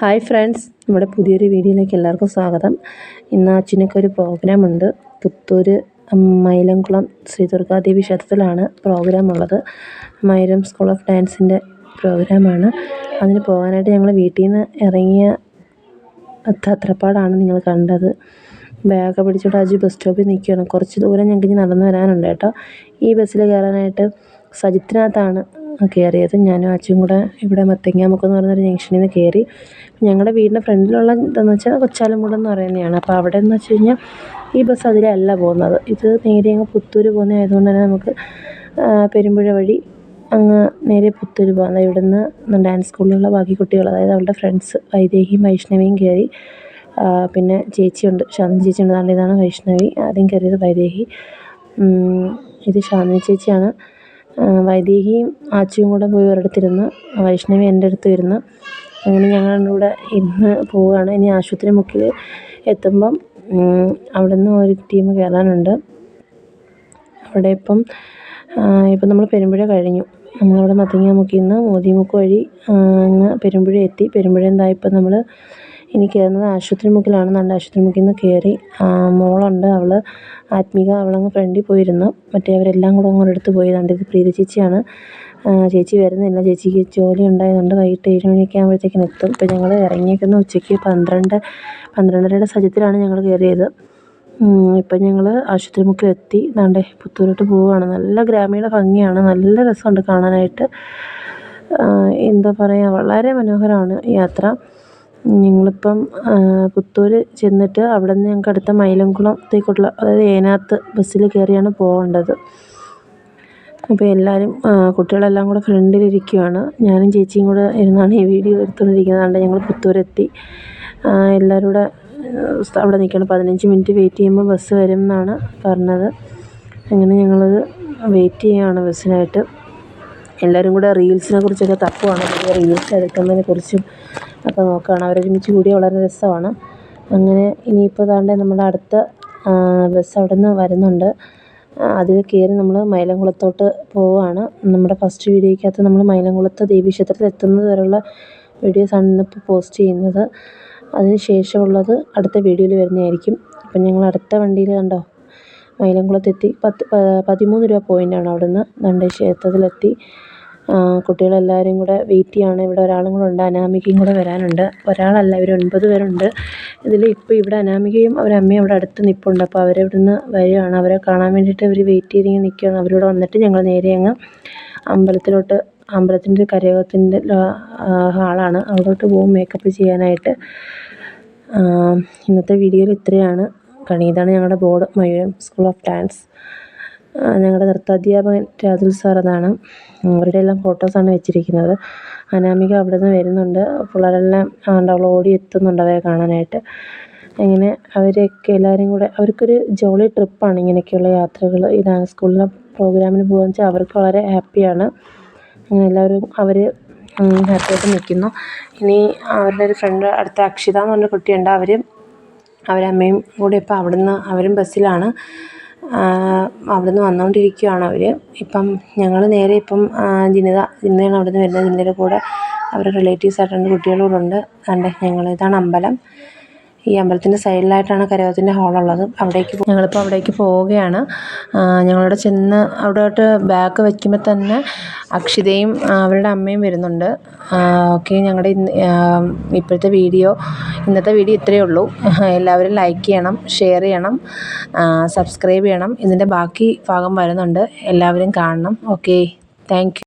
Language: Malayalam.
ഹായ് ഫ്രണ്ട്സ് നമ്മുടെ പുതിയൊരു വീഡിയോയിലേക്ക് എല്ലാവർക്കും സ്വാഗതം. ഇന്ന് അച്ഛനൊക്കെ ഒരു പ്രോഗ്രാമുണ്ട് പുത്തൂർ മൈലംകുളം ശ്രീ ദുർഗാദേവി ക്ഷേത്രത്തിലാണ് പ്രോഗ്രാം ഉള്ളത്. മൈലം സ്കൂൾ ഓഫ് ഡാൻസിന്റെ പ്രോഗ്രാമാണ് അതിന് പോകാനായിട്ട് ഞങ്ങൾ വീട്ടിൽ നിന്ന് ഇറങ്ങിയ തത്രപ്പാടാണ് നിങ്ങൾ കണ്ടത്. ബാഗ് പിടിച്ചിട്ട് അജി ബസ് സ്റ്റോപ്പിൽ നിൽക്കുകയാണ്. കുറച്ച് ദൂരം ഞങ്ങൾക്ക് ഇനി നടന്നു വരാനുണ്ട് കേട്ടോ. ഈ ബസ്സിൽ കയറാനായിട്ട് സജിത്തിനകത്താണ് കയറിയത്. ഞാനും അച്ഛനും കൂടെ ഇവിടെ മത്തങ്ങാമുക്ക് എന്ന് പറയുന്നൊരു ജംഗ്ഷനിൽ നിന്ന് കയറി. ഞങ്ങളുടെ വീടിന്റെ ഫ്രണ്ടിലുള്ള എന്താണെന്ന് വെച്ചാൽ കൊച്ചാലമ്പുഴ എന്ന് പറയുന്നതാണ് അപ്പോൾ അവിടെ എന്ന് വെച്ച് കഴിഞ്ഞാൽ ഈ ബസ് അതിലല്ല പോകുന്നത്. ഇത് നേരെ അങ്ങ് പുത്തൂർ പോകുന്നത് ആയതുകൊണ്ട് തന്നെ നമുക്ക് പെരുമ്പുഴ വഴി അങ്ങ് നേരെ പുത്തൂർ പോകാം. ഇവിടുന്ന് ഡാൻസ് സ്കൂളിലുള്ള ബാക്കി കുട്ടികൾ അതായത് അവളുടെ ഫ്രണ്ട്സ് വൈദേഹിയും വൈഷ്ണവിയും കയറി. പിന്നെ ചേച്ചിയുണ്ട്. ശാന്തി ചേച്ചിയുണ്ട്. അതുകൊണ്ട് ഇതാണ് വൈഷ്ണവി. ആദ്യം കയറിയത് വൈദേഹി. ഇത് ശാന്തി ചേച്ചിയാണ്. വൈദേഹിയും ആച്ചിയും കൂടെ പോയി ഒരിടത്തിരുന്ന് വൈഷ്ണവി എന്റെ അടുത്ത് ഇരുന്ന് അങ്ങനെ ഞങ്ങൾ കൂടെ ഇരുന്ന് പോവുകയാണ്. ഇനി ആശുപത്രി മുക്കിൽ എത്തുമ്പം അവിടെ നിന്ന് ഒരു ടീം കയറാനുണ്ട്. അവിടെ ഇപ്പം ഇപ്പം നമ്മൾ പെരുമ്പുഴ കഴിഞ്ഞു. നമ്മളവിടെ മത്തങ്ങ മുക്കിൽ നിന്ന് മോതിമുക്ക് വഴി അങ്ങ് പെരുമ്പുഴ എത്തി. പെരുമ്പുഴ ഇപ്പം നമ്മൾ ഇനി കയറുന്നത് ആശുപത്രി മുക്കിലാണെന്നുണ്ട് ആശുപത്രി മുക്കിൽ നിന്ന് കയറി മോളുണ്ട്. അവൾ ആത്മിക അവളങ്ങ് ഫ്രണ്ടിൽ പോയിരുന്നു. മറ്റേ അവരെല്ലാം കൂടെ അങ്ങോട്ട് എടുത്ത് പോയി. ദാണ്ട് ഇത് പ്രീതി ചേച്ചിയാണ്. ചേച്ചി വരുന്നില്ല. ചേച്ചിക്ക് ജോലി ഉണ്ടായതുകൊണ്ട് വൈകിട്ട് ഏഴ് മണിയൊക്കെ ആകുമ്പോഴത്തേക്കിനും എത്തും. ഇപ്പോൾ ഞങ്ങൾ ഇറങ്ങിയേക്കുന്ന ഉച്ചയ്ക്ക് പന്ത്രണ്ട് പന്ത്രണ്ടരയുടെ സജ്ജത്തിലാണ് ഞങ്ങൾ കയറിയത്. ഇപ്പം ഞങ്ങൾ ആശുപത്രി മുക്കിൽ എത്തി. ദാണ്ടേ പുത്തൂരോട്ട് പോവുകയാണ്. നല്ല ഗ്രാമീണ ഭംഗിയാണ്. നല്ല രസമുണ്ട് കാണാനായിട്ട്. എന്താ പറയുക വളരെ മനോഹരമാണ് യാത്ര. ഞങ്ങളിപ്പം പുത്തൂർ ചെന്നിട്ട് അവിടെ നിന്ന് ഞങ്ങൾക്ക് അടുത്ത മൈലംകുളത്തേക്കുള്ള അതായത് ഏനാത്ത് ബസ്സിൽ കയറിയാണ് പോകേണ്ടത്. അപ്പോൾ എല്ലാവരും കുട്ടികളെല്ലാം കൂടെ ഫ്രണ്ടിലിരിക്കുകയാണ് ഞാനും ചേച്ചിയും കൂടെ ഇരുന്നാണ് ഈ വീഡിയോ എടുത്തുകൊണ്ടിരിക്കുന്നത് അതുകൊണ്ട് ഞങ്ങൾ പുത്തൂരെത്തി എല്ലാവരും കൂടെ അവിടെ നിൽക്കണം. പതിനഞ്ച് മിനിറ്റ് വെയിറ്റ് ചെയ്യുമ്പോൾ ബസ് വരും എന്നാണ് പറഞ്ഞത്. അങ്ങനെ ഞങ്ങളത് വെയിറ്റ് ചെയ്യുകയാണ് ബസ്സിനായിട്ട്. എല്ലാവരും കൂടെ റീൽസിനെ കുറിച്ചൊക്കെ തപ്പുവാണ്. പുതിയ റീൽസ് എടുക്കുന്നതിനെ കുറിച്ചും ഒക്കെ നോക്കുകയാണ്. അവരൊരുമിച്ച് കൂടിയാൽ വളരെ രസമാണ്. അങ്ങനെ ഇനിയിപ്പോൾ ദാണ്ടെ നമ്മുടെ അടുത്ത ബസ് അവിടെ നിന്ന് വരുന്നുണ്ട് അതിൽ കയറി നമ്മൾ മൈലംകുളത്തോട്ട് പോവുകയാണ്. നമ്മുടെ ഫസ്റ്റ് വീഡിയോയ്ക്കകത്ത് നമ്മൾ മൈലംകുളത്ത് ദേവീക്ഷേത്രത്തിൽ എത്തുന്നത് വരെയുള്ള വീഡിയോസാണ് ഇന്നിപ്പോൾ പോസ്റ്റ് ചെയ്യുന്നത്. അതിന് ശേഷമുള്ളത് അടുത്ത വീഡിയോയിൽ വരുന്നതായിരിക്കും. അപ്പം ഞങ്ങൾ അടുത്ത വണ്ടിയിൽ കണ്ടോ? മൈലംകുളത്തെത്തി പത്ത് പതിമൂന്ന് രൂപ പോയിന്റാണ് അവിടെ നിന്ന് ദണ്ഡ ക്ഷേത്രത്തിലെത്തി. കുട്ടികളെല്ലാവരും കൂടെ വെയിറ്റ് ചെയ്യുകയാണ് ഇവിടെ ഒരാളും കൂടെ ഉണ്ട് അനാമികയും കൂടെ വരാനുണ്ട്. ഒരാളല്ല ഇവർ ഒൻപത് പേരുണ്ട്. ഇതിൽ ഇപ്പോൾ ഇവിടെ അനാമികയും അവരുടെ അമ്മയും അവിടെ അടുത്ത് നിൽപ്പുണ്ട് അപ്പോൾ അവരവിടുന്ന് വരികയാണ്. അവരെ കാണാൻ വേണ്ടിയിട്ട് അവർ വെയിറ്റ് ചെയ്തിങ്ങനെ നിൽക്കുകയാണ് അവരിവിടെ വന്നിട്ട് ഞങ്ങൾ നേരെ അങ്ങ് അമ്പലത്തിലോട്ട് അമ്പലത്തിന്റെ കരയോഗത്തിന്റെ ഹാളാണ്. അവിടോട്ട് പോകും മേക്കപ്പ് ചെയ്യാനായിട്ട്. ഇന്നത്തെ വീഡിയോയിൽ ഇത്രയാണ്. കണി ഇതാണ് ഞങ്ങളുടെ board Mayooram school of dance ഞങ്ങളുടെ നൃത്താധ്യാപകൻ രാതുൽ സാർ അതാണ് അവരുടെ എല്ലാം ഫോട്ടോസാണ് വെച്ചിരിക്കുന്നത്. അനാമിക അവിടെ നിന്ന് വരുന്നുണ്ട്. പിള്ളേരെല്ലാം അവൾ ഓടി എത്തുന്നുണ്ട് അവരെ കാണാനായിട്ട്. അങ്ങനെ അവരെയൊക്കെ എല്ലാവരും കൂടെ അവർക്കൊരു ജോളി ട്രിപ്പാണ് ഇങ്ങനെയൊക്കെയുള്ള യാത്രകൾ ഈ ഡാൻസ് സ്കൂളിലെ പ്രോഗ്രാമിന് പോകുക വെച്ചാൽ അവർക്ക് വളരെ ഹാപ്പിയാണ് അങ്ങനെ എല്ലാവരും അവർ ഹാപ്പിയായിട്ട് നിൽക്കുന്നു ഇനി അവരുടെ ഒരു ഫ്രണ്ട് അടുത്ത അക്ഷിത എന്ന് പറഞ്ഞ കുട്ടിയുണ്ട്. അവരും അവരമ്മയും കൂടെ ഇപ്പോൾ അവിടുന്ന് അവരും ബസ്സിലാണ് അവിടുന്ന് വന്നുകൊണ്ടിരിക്കുകയാണ് അവർ ഇപ്പം ഞങ്ങൾ നേരെ ഇപ്പം ജിനിത ജിനിതയാണ് അവിടുന്ന് വരുന്നത്. ജിനിതയുടെ കൂടെ അവരുടെ റിലേറ്റീവ്സ് ആയിട്ട് രണ്ട് കുട്ടികളും കൂടെ ഉണ്ട്. കണ്ടേ ഞങ്ങൾ ഇതാണ് അമ്പലം. ഈ അമ്പലത്തിന്റെ സൈഡിലായിട്ടാണ് കരകത്തിന്റെ ഹാളുള്ളത്. അവിടേക്ക് ഞങ്ങളിപ്പോൾ അവിടേക്ക് പോവുകയാണ്. ഞങ്ങളവിടെ ചെന്ന് അവിടോട്ട് ബാക്ക് വയ്ക്കുമ്പോൾ തന്നെ അക്ഷിതയും അവരുടെ അമ്മയും വരുന്നുണ്ട്. ഓക്കെ ഞങ്ങളുടെ ഇന്ന് ഇപ്പോഴത്തെ വീഡിയോ ഇന്നത്തെ വീഡിയോ ഇത്രയേ ഉള്ളൂ. എല്ലാവരും ലൈക്ക് ചെയ്യണം ഷെയർ ചെയ്യണം സബ്സ്ക്രൈബ് ചെയ്യണം. ഇതിന്റെ ബാക്കി ഭാഗം വരുന്നുണ്ട്. എല്ലാവരും കാണണം. Okay thank